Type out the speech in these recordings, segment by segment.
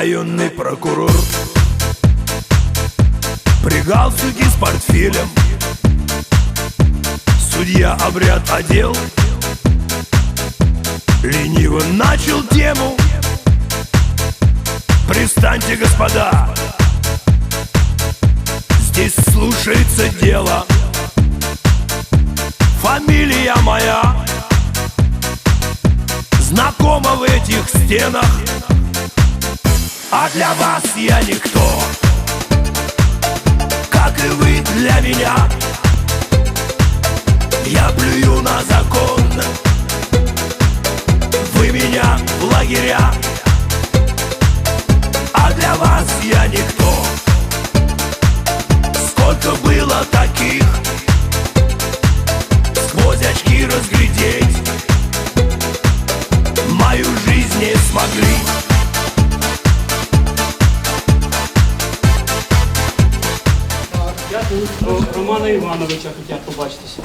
Районный прокурор. При галстуке с портфелем. Судья обряд одел. Лениво начал тему. Пристаньте, господа. Здесь слушается дело. Фамилия моя. Знакома в этих стенах А для вас я никто. Как и вы для меня Івановича хотять побачитися.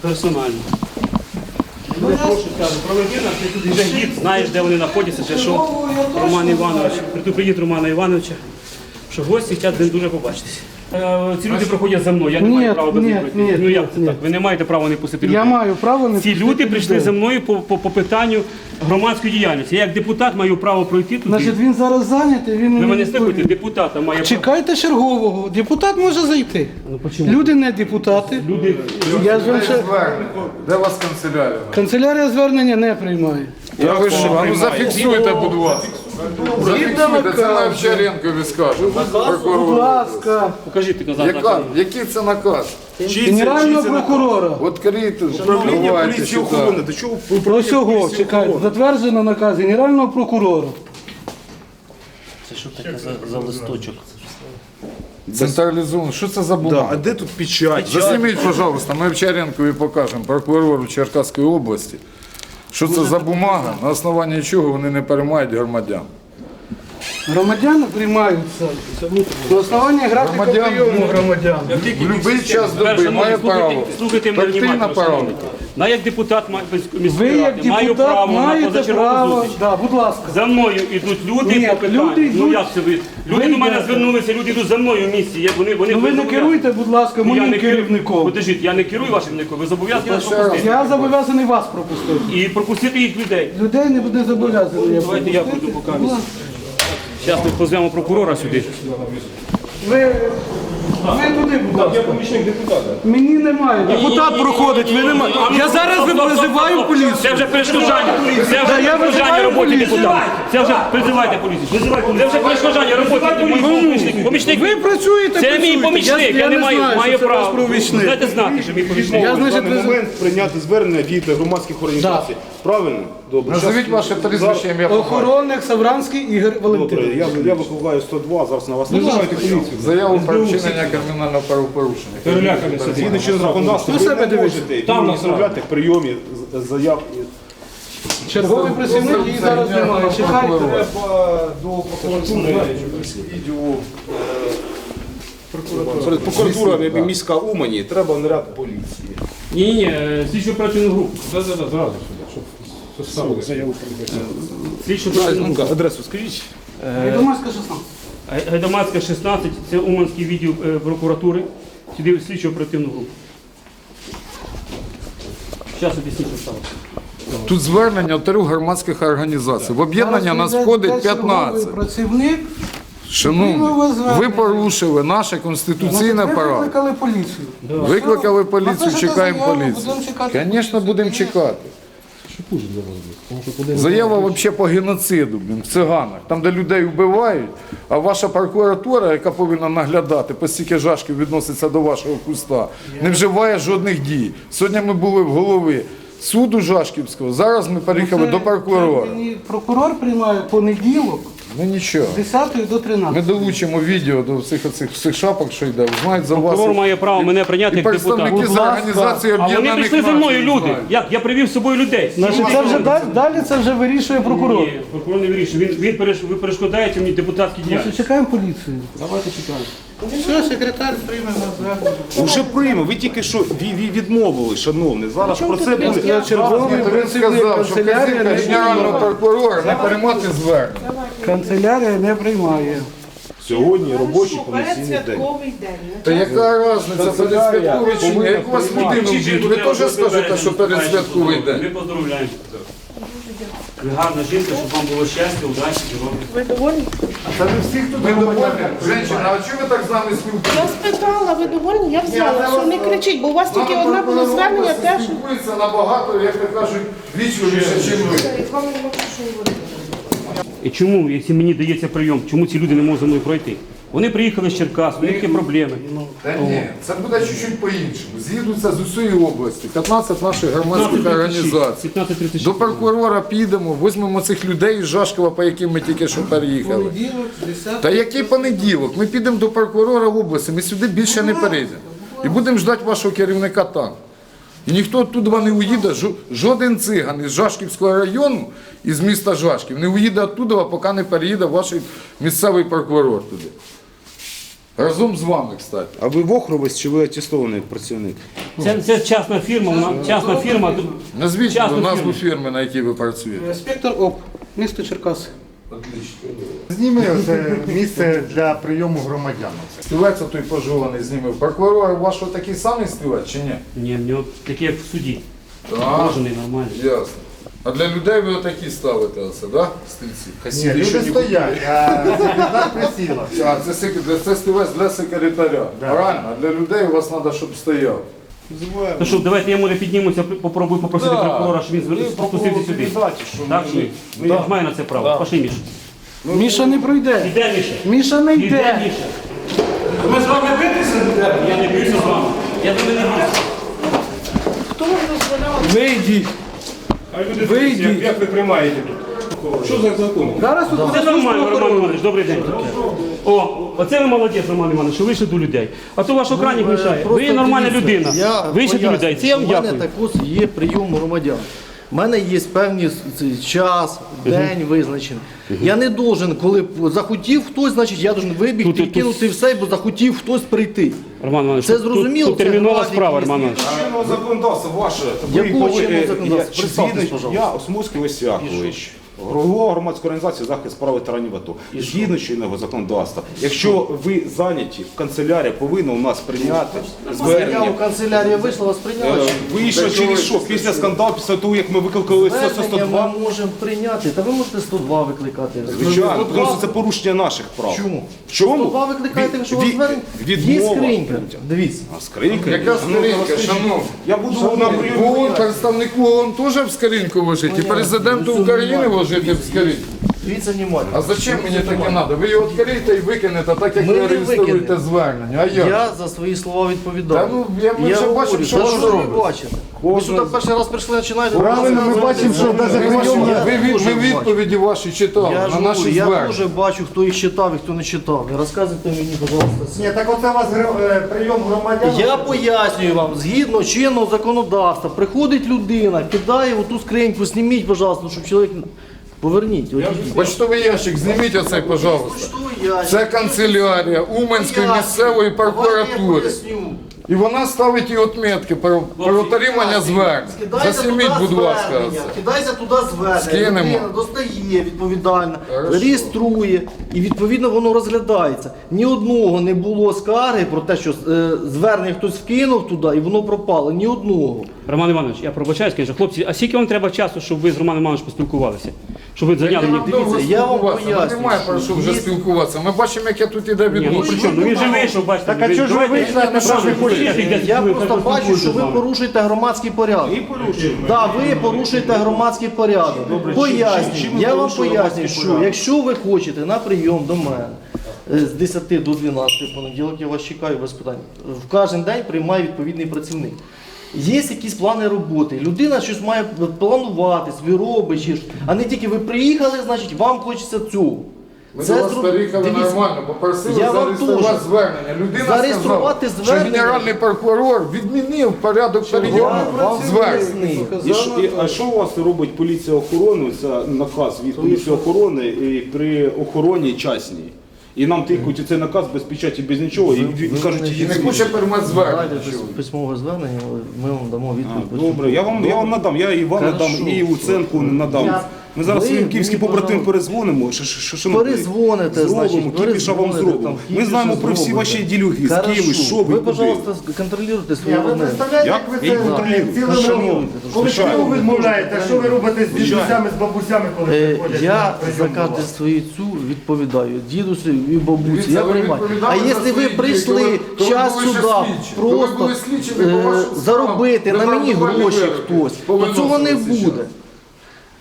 Персонально. Ну, я прошу, скажу, проведи нас, ти тут вже гід, знаєш, де вони знаходяться, чи що. Роман Іванович, предупредіть Романа Івановича, що гості хочуть з ним дуже побачитися. Е, Ці люди проходять за мною, я не Ні, маю права без ні, них пройти. ні, Ну як це ні. так? Ви не маєте права не пустити людей. Я маю право не Ці пустити люди прийшли людей. за мною по, по, по питанню громадської діяльності. Я як депутат маю право пройти туди. Значить, він зараз зайнятий, він Ви не мене відповів. депутата має право. Чекайте чергового. Депутат може зайти. Ну, почему? Люди не депутати. Люди Я ж вам ще... Де у вас канцелярія? Канцелярія звернення не приймає. Я ви що? А ну зафіксуйте, будь ласка. Зафіксуйте, це на Овчаренкові скажемо. Будь Прокурор. ласка, покажіть. Яка? Який це наказ? генерального прокурора. Відкрийте, Управління давайте поліції охорони. До чого Про цього, чекайте, затверджено наказ генерального прокурора. Це що таке за, за листочок? Централізовано. Що це за Да, бумага? а де тут печать? Засніміть, пожалуйста, ми Овчаренкові покажемо, прокурору Черкаської області. Що це за бумага, на основанні чого вони не переймають громадян. Громадяни приймаються на основанні графіка Громадян, прийому громадян. В будь-який час доби має право. слухайте мене на внимательно, право. На як депутат Ви міської як ради маю депутат право на маєте позачергову право. зустріч. Да, будь ласка. За мною йдуть люди Ні, по питанню. люди Ну йдуть- як це ви? Люди ви до мене йдете. звернулися, люди йдуть за мною в місті. Я- Вони, вони Ну ви не зобов'язані. керуйте, будь ласка, Ну, я моїм не керую. керівником. Подождіть, я не керую вашим керівником, ви зобов'язані нас пропустити. Я зобов'язаний вас пропустити. І пропустити їх людей. Людей не буде зобов'язаний. я Давайте я пропустити. буду поки. Зараз ми позвемо прокурора сюди. Ви, ви туди, будь ласка. Я помічник депутата. Мені немає. Депутат проходить, ви немає. Я зараз визиваю поліцію. Це вже перешкоджання. Це Да, вже я перешкоджання визиваю роботи поліцію. депутата. Це вже призивайте поліцію. Це вже перешкоджання роботи. Помічник. Помічник. Ви працюєте, Це мій працюєте. помічник. Я, не не маю, знаю, маю що це ваш право. помічник. Знаєте знати, що мій помічник. Я, В значить, даний момент прийняти звернення від громадських організацій. Правильно? Добре. Назовіть Щас- ваше прізвище ім'я. охоронник Савранський Ігор Добре, Валентинович. я, я викликаю 102, зараз на вас визивайте поліцію. Заяву про вчинення кримінального правопорушення. Згідно чинного законодавства, Ну, ви себе не дивіться. можете Там відмовляти в прийомі з- заяв. Черговий працівник її зараз немає. Чекайте. Треба до прокуратури. Прокуратура міська Умані, треба наряд поліції. Ні, ні, слідчу оперативну групу. Слідчу оперативну групу. Адресу скажіть. Гайдамацька 16. Гай- Гайдамацька 16, це Уманський відділ е, прокуратури. Сюди слідчу оперативну групу. Зараз об'ясніть, що сталося. Тут звернення трьох громадських організацій. В об'єднання нас входить 15. Працівник. Шановні, Ви порушили наше конституційне право. викликали поліцію. Викликали поліцію, чекаємо поліцію. будемо чекати Звісно, будемо чекати. Заява взагалі по геноциду, блін, в циганах, там, де людей вбивають, а ваша прокуратура, яка повинна наглядати, постільки жашків відноситься до вашого куста, не вживає жодних дій. Сьогодні ми були в голові суду Жашківського, зараз ми переїхали Це- до прокурора. це мені Прокурор приймає понеділок Ну нічого. з 10 до 13. Ми долучимо відео до всіх оцих всіх шапок, що йде. Знають за вас. Прокурор має право мене прийняти І як депутата. представники з Будь організації А вони об'єднаних прийшли за мною, люди. знають. Як? Я привів з собою людей. Значить, це вже далі, далі це вже вирішує прокурор. Ні, прокурор не вирішує. Він, він переш- ви перешкодаєте мені депутатські діяльності. чекаємо поліцію. Давайте чекаємо. Все, секретар прийме на звернення. Уже прийме, ви тільки що ві- ві- відмовили, шановний. Зараз про це буде. Я черговий він працівник сказав, що не генерального прокурора не приймати звернення. Канцелярія не приймає. Сьогодні робочий комісійний день. день. Та яка різниця, передсвятковий чи ні? Як у вас людину вб'ють, ви теж скажете, що передсвятковий Ми день. поздравляємо. Ви гарна жінка, щоб вам було щастя, удачі, здоров'я. Ви довольні? Ви довольні? Женщина, а чому ви так з нами спілкуєтесь? Я спитала, ви довольні? Я взяла, що не кричіть, бо у вас тільки одне було звернення, те, що... спілкується набагато, як то кажуть, вічливіше, ніж ви. Я вам не можу що говорити. І чому, якщо мені дається прийом, чому ці люди не можуть за мною пройти? Вони приїхали з Черкас, у них є проблеми. Та ні, це буде чуть-чуть по-іншому. З'їдуться з усієї області, 15 наших громадських організацій. 15.36. До прокурора підемо, візьмемо цих людей із Жашкова, по яким ми тільки що переїхали. Та який понеділок? Ми підемо до прокурора області, ми сюди більше не перейдемо. І будемо ждати вашого керівника там. І ніхто туди не уїде, жоден циган із Жашківського району, із міста Жашків, не уїде оттуда, поки не переїде ваш місцевий прокурор туди. Разом з вами, кстати. А ви вохровець чи ви атестований працівник? Це, це частна фірма, вона частна фірма. Назвіть Частну назву фірму. фірми, на якій ви працюєте. Інспектор ОП, місто Черкаси. Зніми це місце для прийому громадян. Стілець той пожований знімив. Прокурор ваш такий самий стілець чи ні? Ні, в нього такі як в суді. Так, Кожаний нормальний. ясно. А для людей ви отакі ставите оце, да? Стільці? Ні, люди стоять, а секретар присіла. А, це, сек- для- це стілець для секретаря. Правильно? А для людей у вас треба, щоб стояв. Ну що, давайте я може піднімуся, попробую попросити Да. прокурора, щоб він спустився сюди. Так, що ні? Я маю на це право. Пошли, Міша. Міша не пройде. Іде, Міша. Міша не Іде, йде. Міша. Ми з вами битися будемо? Я не б'юся з вами. Я до мене б'юся. Хто вам дозволяв? Вийдіть. Вийдіть. Як ви приймаєте тут? Що за закон? Зараз тут Це нормально, Роман Іванович, добрий день. О, оце ви молодець, Роман Іванович, що вийшли до людей. А то ваш охранник мішає. Ви є нормальна людина. Я Вийшли до людей. Це я вам У мене дякую. також є прийом громадян. У мене є певний цей час, день визначений. Я не должен, коли б захотів хтось, значить я должен вибігти Тут- і тут- кинути все, бо захотів хтось прийти. Роман Іванович, Це тут- зрозуміло, Тут це термінова громадські справа, Роман Іванович. Чинного законодавства ваше. Якого чинного е, законодавства? Представтесь, пожалуйста. Я Осмуський Осякович. Голова громадської організації захист прав ветеранів АТО. Згідно чинного законодавства, якщо ви зайняті, в канцелярія повинна у нас прийняти Я звернення. в канцелярія вийшла, вас прийняла. Е. Вийшло через що? Після скандалу, після того, як ми викликали Звернення 102? ми можемо прийняти. Та ви можете 102 викликати. Звичайно, 102 тому що це порушення наших прав. Чому? В Чому? 102 викликаєте, якщо у вас Від- звернення. Є відмова. скринька. Дивіться. А скринька? Яка скринька, шановні? Я буду на прийомі. ООН, представнику ООН теж в скриньку вложити, і президенту України в скриньку. Дивіться внимательно. А зачем мені таке треба? Ви його відкриєте і викинете, так як Ми ви не реєструєте викинемо. звернення. А як? Я за свої слова відповідаю. Та ну, я- ми вже говорю, що та ви робите. бачите? Ви сюди перший раз прийшли, починаєте. Правильно, ми бачимо, що навіть Ви, прийом ви, ви, ви відповіді ваші читали Я, на ж говорю, наші я звернення. дуже бачу, хто їх читав і хто не читав. Не розказуйте мені, пожалуйста. Ні, так оце у вас е, прийом громадян. Я пояснюю вам, згідно чинного законодавства, приходить людина, кидає в ту скриньку, зніміть, пожалуйста, щоб чоловік. Поверніть. Почтовий ящик, зніміть оцей, пожалуйста. Це канцелярія Уманської місцевої прокуратури. І вона ставить і отметки про, про отримання звернень. Скидайте Засіміть, будь ласка. Кидайте туди звернення. Скинемо. Людина достає відповідально, Хорошо. реєструє і відповідно воно розглядається. Ні одного не було скарги про те, що е, звернення хтось вкинув туди і воно пропало. Ні одного. Роман Іванович, я пробачаюсь, звісно, хлопці, а скільки вам треба часу, щоб ви з Романом Івановичем поспілкувалися? Щоб ви зайняли мені Дивіться, я вам пояснюю, Немає про що вже спілкуватися. Ми бачимо, яке тут іде Ні, ну при чому? Ну він же вийшов, бачите. Так, а чого ж ви вийшли, а не що ж ви хочете? Я просто бачу, що ви порушуєте громадський порядок. І порушуємо. Так, ви порушуєте громадський порядок. Пояснюю. Я вам пояснюю, що якщо ви хочете на прийом до мене е, з 10 до 12 понеділок, я вас чекаю без питань. В кожен день приймає відповідний працівник. Є якісь плани роботи. Людина щось має планувати, собі робить, а не тільки ви приїхали, значить вам хочеться цього. Ми до вас переїхали Дивіться, нормально, попросили Я вам зареєструвати теж. звернення. Людина Зареєструвати сказала, звернення? що генеральний прокурор відмінив порядок прийому вам звернень. пояснив. І що- і- а що у вас робить поліція охорони? Це наказ від поліції охорони і при охороні частній. І нам тикають цей наказ без печаті, без нічого, і кажуть, її не хоче звернення. Письмове звернення, ми вам дамо відповідь. Добре, я вам, я вам надам, я і вам надам, і Уценку надам. Я- Ми зараз Ви своїм київським побратим перезвонимо. Що, що, що, що ми Перезвоните, зробимо, значить, кіпіша вам перезвоните, зробимо. там, Ми знаємо про всі зробите. ваші ділюги, Хорошо. схеми, що ви, Ви, куди. пожалуйста, контролюйте Ні, свою ви розмову. представляєте, Як? ви Я це контролюю. цілим? Коли Звичайно. ви відмовляєте, що ви робите з дідусями, з бабусями, коли Е, приходять? Я прийом за до вас? свою цю відповідаю. Дідусю і бабусі. Дивіться, Я ви приймаю. відповідали А за якщо ви свої дії, прийшли час були ще сюди слідчі, просто були слідчі, ви по е, вашим заробити на мені гроші хтось, то повиносили цього не буде.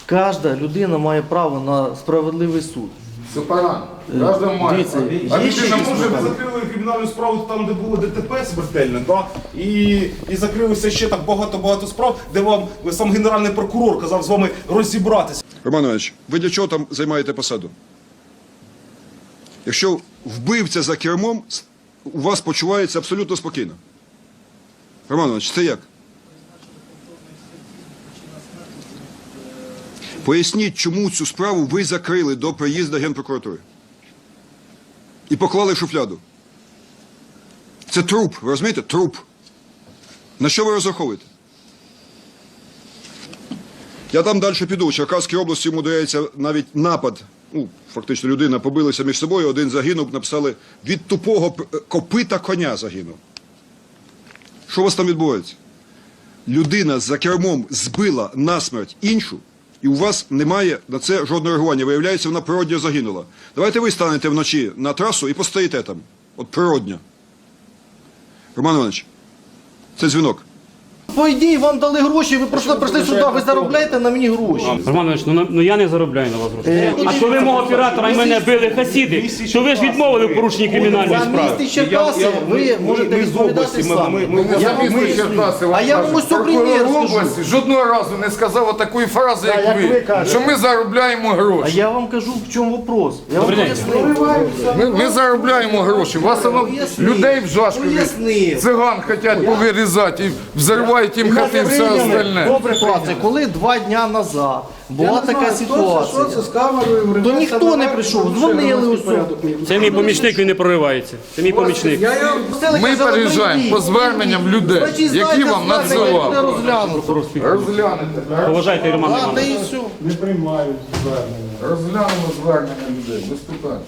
Кожна людина має право на справедливий суд. Це пора. Кожен має. Дивіться, А є ще людина якісь може Ми закрили кримінальну справу там, де було ДТП смертельне, да? і, і закрилося ще так багато-багато справ, де вам сам генеральний прокурор казав з вами розібратися. Роман Іванович, ви для чого там займаєте посаду? Якщо вбивця за кермом, у вас почувається абсолютно спокійно. Роман Іванович, це як? Поясніть, чому цю справу ви закрили до приїзду Генпрокуратури. І поклали в шуфляду. Це труп, ви розумієте? Труп. На що ви розраховуєте? Я там далі піду. У Черкаській області йому дається навіть напад. Ну, фактично, людина побилася між собою, один загинув, написали від тупого копита коня загинув. Що у вас там відбувається? Людина за кермом збила насмерть іншу, і у вас немає на це жодного реагування. Виявляється, вона природньо загинула. Давайте ви станете вночі на трасу і постоїте там. От природньо. Роман Іванович, це дзвінок. По ідеї, вам дали гроші, ви просто прийшли сюди, ви заробляєте на мені гроші. Роман Іванович, ну, на- ну я не заробляю на вас гроші. Е, а коли мого оператора і мене били хасіди, то ви ж відмовили в порушенні кримінальної За справи. місті Черкаси ви можете відповідати самі. Я вам поясню. А я вам ось цю примір прокурор скажу. області жодного разу не сказав такої фрази, як, як ви, ви кажете. що ми заробляємо А гроші. я вам кажу, в чому вопрос. Я вам Добрий день. Ми, ми заробляємо гроші. Вас воно людей в Жашкові Пояснив. циган хочуть повирізати і взривають їм хати і все остальне. Добре, ситуація. Коли два дня назад була така ситуація, з камерою, то ніхто не прийшов, дзвонили усю. Це мій помічник, він не проривається. Це мій помічник. Ми переїжджаємо по зверненням людей, які вам надсилали. розглянути. Розглянете. Поважайте Роман А, та Іванович. і все. Не приймають звернення. Розглянемо звернення людей, без питань.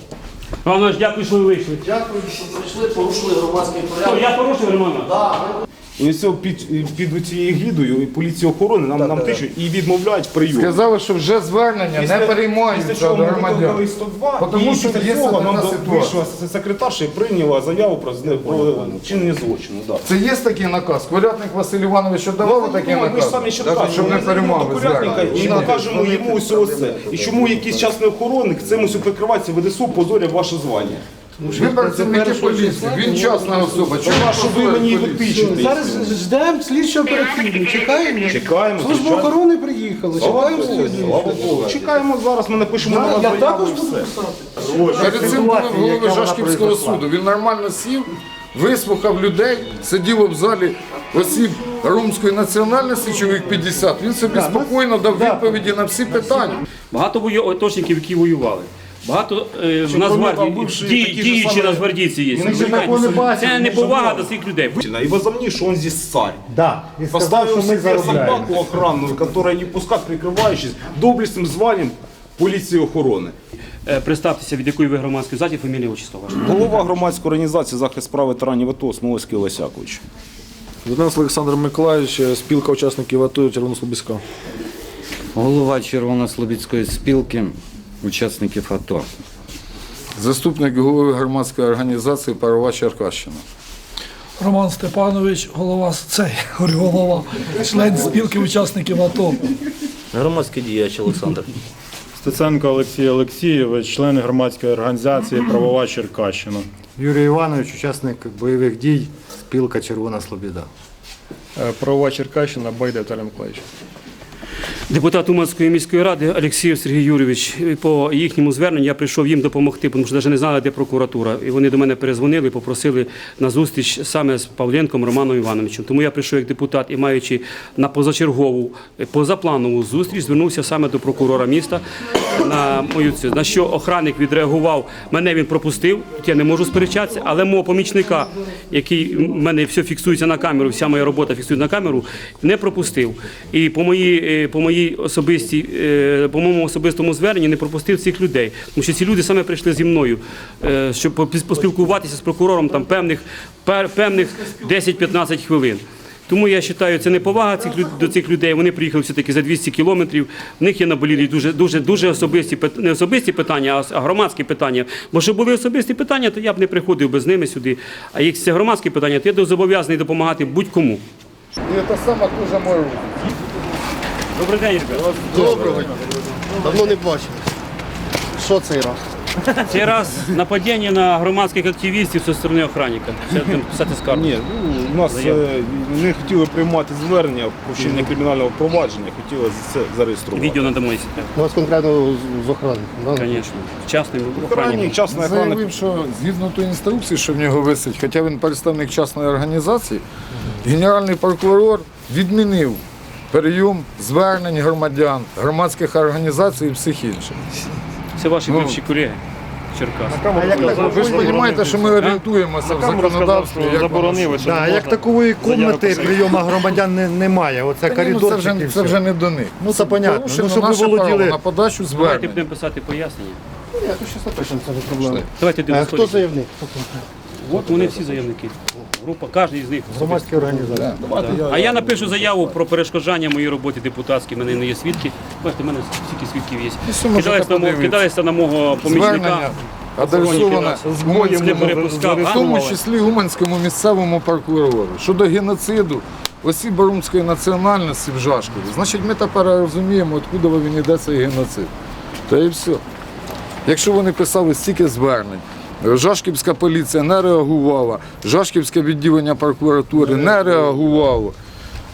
Роман дякую, що ви вийшли. Дякую, що прийшли, порушили громадський порядок. я порушив, Роман Іванович? І ось під, під цією гідою і поліції охорони нам, нам тичуть і відмовляють в прийомі. Сказали, що вже звернення не після переймаються чого ми громадян. викликали 102, Тому і що після є цього нам до- вийшла секретарша і прийняла заяву про, зне- про вчинення злочину. Да. Це є такий наказ? Курятник Василь Іванович давав такий Ну, Ми ж наказ? самі ще Щоб не переймали до порядника звернення. і покажемо йому ось це. І чому якийсь частний охоронник цим ось прикривається, ВДСУ позорять ваше звання. Ви працівники поліції, він частна особа. Чому що ви мені його? Зараз ждемо слідчо оперативно, чекаємо. Чекаємо, Служба звичайно. охорони приїхала, чекаємо слідчого. слава Богу. Чекаємо зараз, ми напишемо на вас Я також буду писати. Перед цим були в голови Жашківського суду. Він нормально сів, вислухав людей, сиділо в залі осіб ромської національності, чоловік 50. Він собі спокійно дав відповіді на всі питання. Багато оточників, які воювали. Багато е, в Нацгвардії, бувші ді- діючі нацгвардійці є. Він ще такого не бачив, Це неповага до цих людей. И возомни, что он здесь царь. Да. І сказав, Поставил що ми себе заробляємо. собаку охранную, которая не пускает, прикрывающись доблестным званием поліції охорони. Е, Представтеся, від якої ви громадської заті, фамілія, отчество ваше. Голова громадської організації захист прав ветеранів АТО Смолоський Олесякович. Зеленський Олександр Миколаївич, спілка учасників АТО Червонослобідська. Голова Червонослобідської спілки учасників АТО. Заступник голови громадської організації Парова Черкащина. Роман Степанович, голова цей, голова, член спілки учасників АТО. Громадський діяч Олександр. Стеценко Олексій Олексійович, член громадської організації Правова Черкащина. Юрій Іванович, учасник бойових дій, спілка Червона Слобіда. Правова Черкащина, Байда Віталій Миколаївич. Депутат Уманської міської ради Олексій Сергій Юрійович. По їхньому зверненню я прийшов їм допомогти, тому що навіть не знали, де прокуратура. І вони до мене перезвонили, попросили на зустріч саме з Павленком Романом Івановичем. Тому я прийшов як депутат і маючи на позачергову, позапланову зустріч, звернувся саме до прокурора міста на мою цю. На що охранник відреагував, мене він пропустив. Тут я не можу сперечатися, але мого помічника, який в мене все фіксується на камеру, вся моя робота фіксується на камеру, не пропустив. І по моїй, е, по моїй особистій, е, по моєму особистому зверненні не пропустив цих людей. Тому що ці люди саме прийшли зі мною, е, щоб поспілкуватися з прокурором там певних, певних 10-15 хвилин. Тому я вважаю, це не повага цих до цих людей. Вони приїхали все-таки за 200 кілометрів. В них є наболілі дуже, дуже, дуже особисті не особисті питання, а громадські питання. Бо щоб були особисті питання, то я б не приходив би з ними сюди. А якщо це громадські питання, то я зобов'язаний допомагати будь-кому. І це саме дуже мою. Добрий день, ребята. Доброго. Давно не бачили. Що цей раз? Цей раз нападіння на громадських активістів зі сторони охранника. Це писати скаргу. Ні, ну, у нас е, не хотіли приймати звернення про вчинення кримінального провадження, хотіли це зареєструвати. Відео надамо, якщо У вас конкретно з охрани. Звісно. Вчасним Охранник, частна охрана. Заявив, що згідно тої інструкції, що в нього висить, хоча він представник частної організації, генеральний прокурор відмінив прийом звернень громадян, громадських організацій і всіх інших. Це ваші Ну. бивші колеги Черкас. Ви ж розумієте, що ми орієнтуємося в законодавстві. як воно що. Да, як такової комнати прийому громадян не, немає. Оце Та ні, ну, коридор. це, вже, це вже не до них. Ну, це понятно. Порушено Ну, щоб ви наше право володіли- на подачу Давайте звернень. будемо писати пояснення. Ні, то щось напишемо, це не проблема. Давайте А йдемо хто заявник? От вони всі заявники. Група, кожен із них. Громадські організації. А я напишу заяву про перешкоджання моїй роботі депутатській. Мене не є свідки. Бачите, в мене стільки свідків є. що Кидалися на, мого- кидалися на мого помічника. Перепускав. в тому числі Уманському місцевому прокурору щодо геноциду осіб бурунської національності в Жашкові. Значить, ми тепер розуміємо, откуда він йде цей геноцид. Та і все. Якщо вони писали стільки звернень, Жашківська поліція не реагувала, Жашківське відділення прокуратури не реагувало.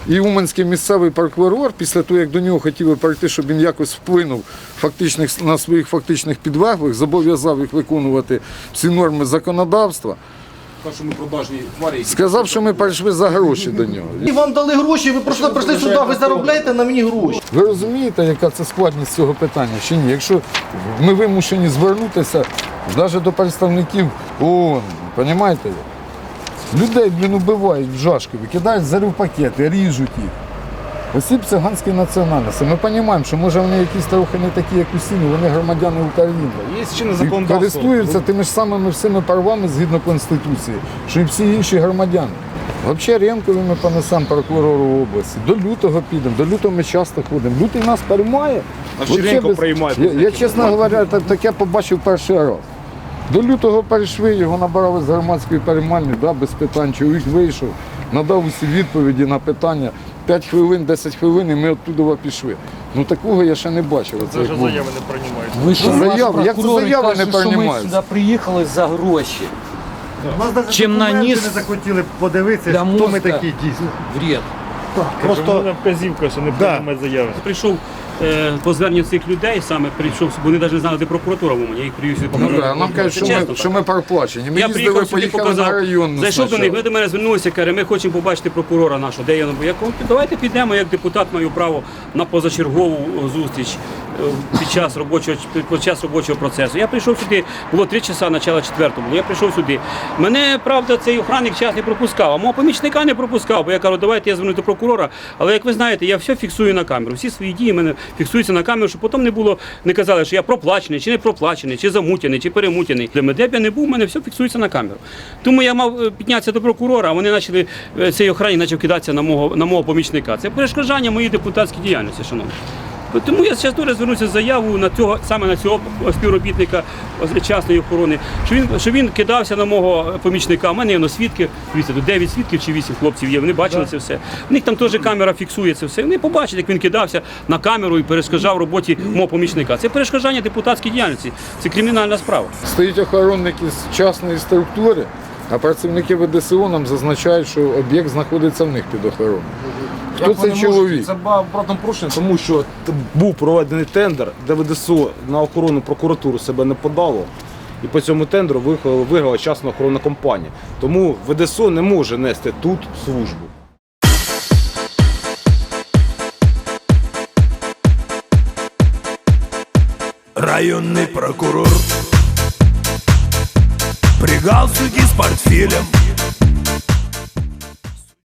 І Уманський місцевий прокурор, після того, як до нього хотіли прийти, щоб він якось вплинув фактичних, на своїх фактичних підлеглих, зобов'язав їх виконувати всі норми законодавства, Що ми тварі, сказав, що ми прийшли за гроші до нього. І вам дали гроші, ви просто прийшли сюди, ви заробляєте на мені гроші. Ви розумієте, яка це складність цього питання чи ні? Якщо ми вимушені звернутися навіть до представників ООН, розумієте? Людей, блін, убивають в Жашкові, кидають зарю пакети, ріжуть їх. Осіб циганської національності. Ми розуміємо, що може вони якісь трохи не такі, як усі, але вони громадяни України. є чинне І законодавство. користуються тими ж самими всіми правами згідно Конституції, що і всі інші громадяни. Взагалі Ренкові ми понесемо прокурору області. До лютого підемо, до лютого ми часто ходимо. Лютий нас переймає. А Вообще Ширенко без- приймає Я, я чесно говоря, так, таке побачив перший раз. До лютого перейшли, його набрали з громадської переймальні, да, без питань. Чоловік вийшов, надав усі відповіді на питання. 5 хвилин, 10 хвилин, і ми оттуда пішли. Ну такого я ще не бачив. Це вже заяви не приймають. Ви що, заяви? Як це заяви не приймаються? приїхали за гроші. У нас навіть Чим документи наніс не захотіли подивитися, для хто ми такі дійсно. Вред. Просто вказівка, що не приймати заяви. Прийшов по зверненню цих людей, саме прийшов, вони навіть не знали, де прокуратура в Умані. Я їх привів сюди. Ну, да, нам кажуть, що ми, що ми проплачені. Ми я їздили, приїхав сюди, поїхали показав, на районну зайшов до них, спочатку. вони до мене звернулися, каже, ми хочемо побачити прокурора нашого. Де я я кажу, давайте підемо, як депутат маю право на позачергову зустріч е, під час робочого під час робочого процесу. Я прийшов сюди, було три часа, начало четвертого. Я прийшов сюди. Мене правда цей охранник час не пропускав, а мого помічника не пропускав. Бо я кажу, давайте я звернусь до прокурора. Але як ви знаєте, я все фіксую на камеру. Всі свої дії мене фіксуються на камеру, щоб потім не було, не казали, що я проплачений, чи не проплачений, чи замутяний, чи перемутяний. Де б я не був, у мене все фіксується на камеру. Тому я мав е, піднятися до прокурора, а вони почали е, цей охранник почав кидатися на мого на мого помічника. Це перешкоджання моїй депутатській діяльності, шановні. Тому я зараз теж звернуся з заявою на цього саме на цього співробітника частної охорони, що він що він кидався на мого помічника. У мене є свідки. Дивіться, тут 9 свідків чи 8 хлопців є. Вони бачили це все. В них там теж камера фіксує це все. Вони побачать, як він кидався на камеру і перешкоджав роботі мого помічника. Це перешкоджання депутатській діяльності. Це кримінальна справа. Стоїть охоронник із частної структури, а працівники ВДСО нам зазначають, що об'єкт знаходиться в них під охороною. Хто Як цей вони чоловік? Це обратно порушення, тому що т- був проведений тендер, де ВДСО на охорону прокуратуру себе не подало. І по цьому тендеру виграла, виграла частна охоронна компанія. Тому ВДСО не може нести тут службу. юный прокурор При галстуке с портфелем